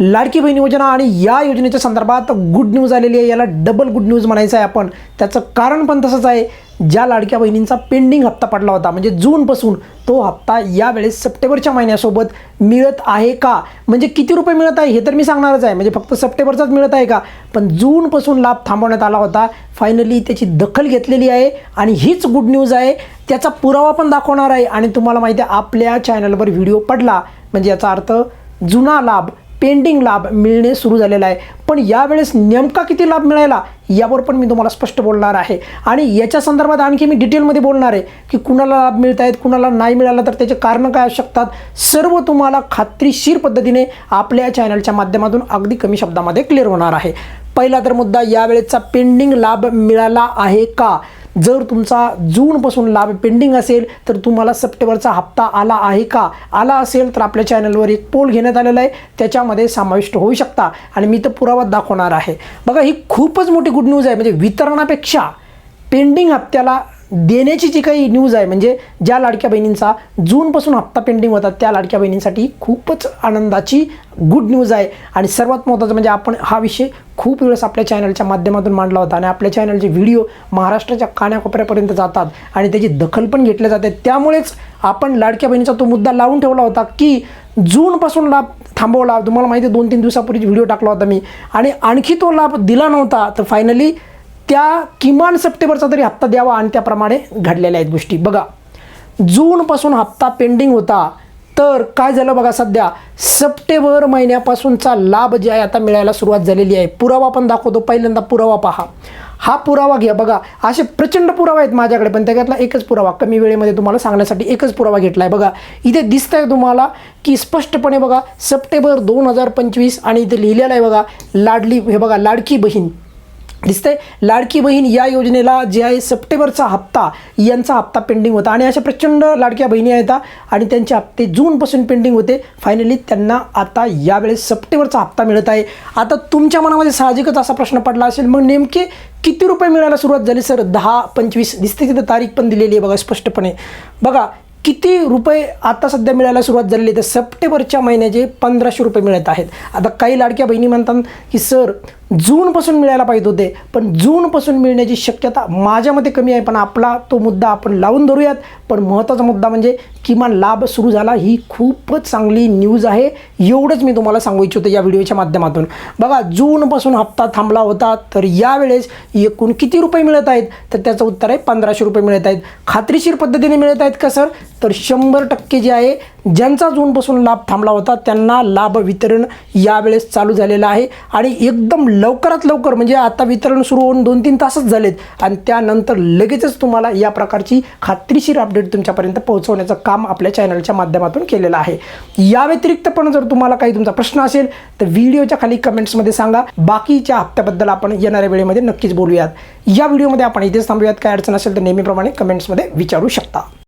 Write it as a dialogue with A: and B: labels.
A: लाडकी बहीण योजना आणि या योजनेच्या संदर्भात गुड न्यूज आलेली आहे. याला डबल गुड न्यूज म्हणायचं आहे आपण. त्याचं कारण पण तसंच आहे. ज्या लाडक्या बहिणींचा पेंडिंग हप्ता पडला होता म्हणजे जूनपासून तो हप्ता यावेळेस सप्टेंबरच्या महिन्यासोबत मिळत आहे का? म्हणजे किती रुपये मिळत आहे हे तर मी सांगणारच आहे. म्हणजे फक्त सप्टेंबरचाच मिळत आहे का? पण जूनपासून लाभ थांबवण्यात आला होता. फायनली त्याची दखल घेतलेली आहे आणि हीच गुड न्यूज आहे. त्याचा पुरावा पण दाखवणार आहे. आणि तुम्हाला माहिती आहे आपल्या चॅनलवर व्हिडिओ पडला. म्हणजे याचा अर्थ जुना लाभ पेंडिंग लाभ मिळणे सुरू झालेला आहे. पण यावेळेस नेमका किती लाभ मिळाला यावर पण मी तुम्हाला स्पष्ट बोलणार आहे. आणि याच्या संदर्भात आणखी मी डिटेलमध्ये बोलणार आहे की कुणाला लाभ मिळत आहेत कुणाला नाही मिळाला तर त्याचे कारणं काय असू शकतात. सर्व तुम्हाला खात्रीशीर पद्धतीने आपल्या चॅनलच्या माध्यमातून अगदी कमी शब्दामध्ये क्लिअर होणार आहे. पहिला तर मुद्दा यावेळेचा पेंडिंग लाभ मिळाला आहे का? जर तुमचा जूनपासून लाभ पेंडिंग असेल तर तुम्हाला सप्टेंबरचा हप्ता आला आहे का? आला असेल तर आपल्या चॅनलवर एक पोल घेण्यात आलेला आहे. त्याच्यामध्ये समाविष्ट होऊ शकता. आणि मी तर पुरावा दाखवणार आहे. बघा ही खूपच मोठी गुड न्यूज आहे. म्हणजे वितरणापेक्षा पेंडिंग हप्त्याला देण्याची जी काही न्यूज आहे म्हणजे ज्या लाडक्या बहिणींचा जूनपासून हप्ता पेंडिंग होता त्या लाडक्या बहिणींसाठी खूपच आनंदाची गुड न्यूज आहे. आणि सर्वात महत्त्वाचं म्हणजे आपण हा विषय खूप वेळेस आपल्या चॅनलच्या माध्यमातून मांडला होता. आणि आपल्या चॅनलचे व्हिडिओ महाराष्ट्राच्या कानाकोपऱ्यापर्यंत जातात आणि त्याची दखल पण घेतली जाते. त्यामुळेच आपण लाडक्या बहिणीचा तो मुद्दा लावून ठेवला होता की जूनपासून लाभ थांबवला. तुम्हाला माहिती दोन तीन दिवसापूर्वी व्हिडिओ टाकला होता मी. आणि आणखी तो लाभ दिला नव्हता. तर फायनली त्या किमान सप्टेंबरचा तरी हप्ता द्यावा आणि त्याप्रमाणे घडलेल्या आहेत गोष्टी. बघा जूनपासून हप्ता पेंडिंग होता तर काय झालं बघा सध्या? सप्टेंबर महिन्यापासूनचा लाभ जे आहे आता मिळायला सुरुवात झालेली आहे. पुरावा पण दाखवतो. पहिल्यांदा पुरावा पहा. हा पुरावा घ्या. बघा असे प्रचंड पुरावा आहेत माझ्याकडे पण त्याच्यातला एकच पुरावा कमी वेळेमध्ये तुम्हाला सांगण्यासाठी एकच पुरावा घेतला आहे बघा इथे दिसत आहे तुम्हाला की स्पष्टपणे बघा सप्टेंबर दोन हजार पंचवीस आणि इथे लिहिलेलं आहे बघा लाडली हे बघा लाडकी बहीण. दिसतंय. लाडकी बहीण या योजनेला जे आहे सप्टेंबरचा हप्ता यांचा हप्ता पेंडिंग होता. आणि अशा प्रचंड लाडक्या बहिणी आहेत आणि त्यांचे हप्ते जूनपासून पेंडिंग होते. फायनली त्यांना आता यावेळेस सप्टेंबरचा हप्ता मिळत आहे. आता तुमच्या मनामध्ये साहजिकच असा प्रश्न पडला असेल मग नेमके किती रुपये मिळायला सुरुवात झाली सर? दहा पंचवीस दिसते तिथं तारीख पण दिलेली आहे बघा स्पष्टपणे. बघा किती रुपये आता सध्या मिळायला सुरुवात झालेली आहे? तर सप्टेंबरच्या महिन्याचे पंधराशे रुपये मिळत आहेत. आता काही लाडक्या बहिणी म्हणतात की सर जूनपासून मिळायला पाहिजे होते. पण जूनपासून मिळण्याची शक्यता माझ्या मते कमी आहे. पण आपला तो मुद्दा आपण लावून धरूयात. पण महत्त्वाचा मुद्दा म्हणजे किमान लाभ सुरू झाला ही खूपच चांगली न्यूज आहे. एवढंच मी तुम्हाला सांगू इच्छितो या व्हिडिओच्या माध्यमातून. बघा जूनपासून हप्ता थांबला होता. तर यावेळेस एकूण किती रुपये मिळत आहेत? तर त्याचं उत्तर आहे पंधराशे रुपये मिळत आहेत. खात्रीशीर पद्धतीने मिळत आहेत का सर? तर शंभर टक्के जे आहे ज्यांचा जूनपासून लाभ थांबला होता त्यांना लाभ वितरण यावेळेस चालू झालेलं आहे. आणि एकदम लवकरात लवकर म्हणजे आता वितरण सुरू होऊन दोन तीन तासच झालेत आणि त्यानंतर लगेचच तुम्हाला या प्रकारची खात्रीशीर अपडेट तुमच्यापर्यंत पोहोचवण्याचं काम आपल्या चॅनलच्या माध्यमातून केलेलं आहे. या व्यतिरिक्त पण जर तुम्हाला काही तुमचा प्रश्न असेल तर व्हिडिओच्या खाली कमेंट्समध्ये सांगा. बाकीच्या हप्त्याबद्दल आपण येणाऱ्या वेळेमध्ये नक्कीच बोलूयात. या व्हिडिओमध्ये आपण इथेच थांबूयात. काय अडचण असेल तर नेहमीप्रमाणे कमेंट्समध्ये विचारू शकता.